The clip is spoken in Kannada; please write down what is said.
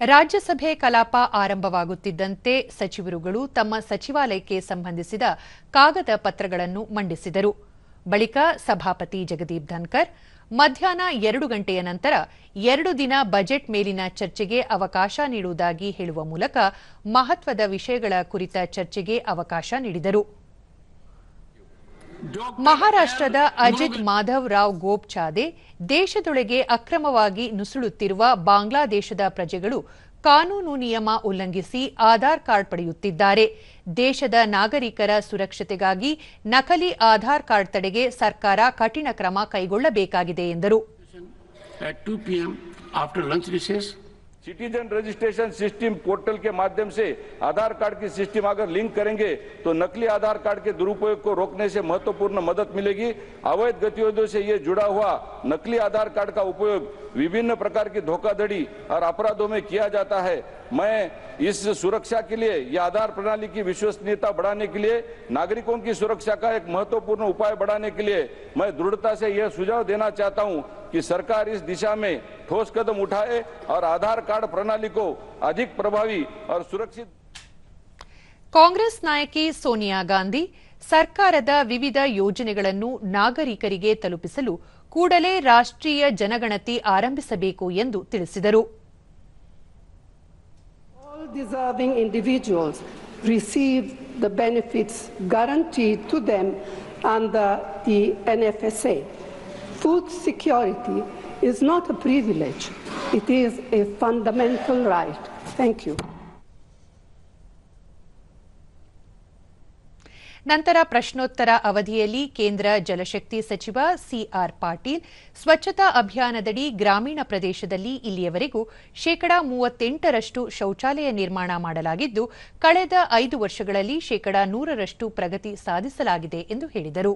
ರಾಜ್ಯಸಭೆ ಕಲಾಪ ಆರಂಭವಾಗುತ್ತಿದ್ದಂತೆ ಸಚಿವರುಗಳು ತಮ್ಮ ಸಚಿವಾಲಯಕ್ಕೆ ಸಂಬಂಧಿಸಿದ ಕಾಗದ ಪತ್ರಗಳನ್ನು ಮಂಡಿಸಿದರು. ಬಳಿಕ ಸಭಾಪತಿ ಜಗದೀಪ್ ಧನ್ಕರ್, ಮಧ್ಯಾಹ್ನ ಎರಡು ಗಂಟೆಯ ನಂತರ ಎರಡು ದಿನ ಬಜೆಟ್ ಮೇಲಿನ ಚರ್ಚೆಗೆ ಅವಕಾಶ ನೀಡುವುದಾಗಿ ಹೇಳುವ ಮೂಲಕ ಮಹತ್ವದ ವಿಷಯಗಳ ಕುರಿತ ಚರ್ಚೆಗೆ ಅವಕಾಶ ನೀಡಿದರು. ಮಹಾರಾಷ್ಟ್ರದ ಅಜಿತ್ ಮಾಧವ್ ರಾವ್ ಗೋಪ್ಚಾದೆ ದೇಶದೊಳಗೆ ಅಕ್ರಮವಾಗಿ ನುಸುಳುತ್ತಿರುವ ಬಾಂಗ್ಲಾದೇಶದ ಪ್ರಜೆಗಳು ಕಾನೂನು ನಿಯಮ ಉಲ್ಲಂಘಿಸಿ ಆಧಾರ್ ಕಾರ್ಡ್ ಪಡೆಯುತ್ತಿದ್ದಾರೆ. ದೇಶದ ನಾಗರಿಕರ ಸುರಕ್ಷತೆಗಾಗಿ ನಕಲಿ ಆಧಾರ್ ಕಾರ್ಡ್ ತಡೆಗೆ ಸರ್ಕಾರ ಕಠಿಣ ಕ್ರಮ ಕೈಗೊಳ್ಳಬೇಕಾಗಿದೆ ಎಂದರು. At 2 p.m. after lunch recess. Citizen registration system portal के माध्यम से आधार कार्ड की सिस्टम अगर लिंक करेंगे तो नकली आधार कार्ड के दुरुपयोग को रोकने से महत्वपूर्ण मदद मिलेगी अवैध गतिविधियों से ये जुड़ा हुआ नकली आधार कार्ड का उपयोग विभिन्न प्रकार की धोखाधड़ी और अपराधों में किया जाता है मैं इस सुरक्षा के लिए यह आधार प्रणाली की विश्वसनीयता बढ़ाने के लिए, नागरिकों की सुरक्षा का एक महत्वपूर्ण उपाय बढ़ाने के लिए मैं दृढ़ता से यह सुझाव देना चाहता हूँ कि सरकार इस दिशा में ठोस कदम उठाए और आधार कार्ड प्रणाली को अधिक प्रभावी और सुरक्षित ಕಾಂಗ್ರೆಸ್ ನಾಯಕಿ ಸೋನಿಯಾ ಗಾಂಧಿ ಸರ್ಕಾರದ ವಿವಿಧ ಯೋಜನೆಗಳನ್ನು ನಾಗರಿಕರಿಗೆ ತಲುಪಿಸಲು ಕೂಡಲೇ ರಾಷ್ಟ್ರೀಯ ಜನಗಣತಿ ಆರಂಭಿಸಬೇಕು ಎಂದು ತಿಳಿಸಿದರು All deserving individuals receive the benefits guaranteed to them under the NFSA. Food security is not a privilege, it is a fundamental right. Thank you. ನಂತರ ಪ್ರಶ್ನೋತ್ತರ ಅವಧಿಯಲ್ಲಿ ಕೇಂದ್ರ ಜಲಶಕ್ತಿ ಸಚಿವ ಸಿಆರ್ ಪಾಟೀಲ್ ಸ್ವಚ್ಛತಾ ಅಭಿಯಾನದಡಿ ಗ್ರಾಮೀಣ ಪ್ರದೇಶದಲ್ಲಿ ಇಲ್ಲಿಯವರೆಗೂ ಶೇಕಡಾ ಮೂವತ್ತೆಂಟರಷ್ಟು ಶೌಚಾಲಯ ನಿರ್ಮಾಣ ಮಾಡಲಾಗಿದ್ದು ಕಳೆದ ಐದು ವರ್ಷಗಳಲ್ಲಿ ಶೇಕಡಾ ನೂರರಷ್ಟು ಪ್ರಗತಿ ಸಾಧಿಸಲಾಗಿದೆ ಎಂದು ಹೇಳಿದರು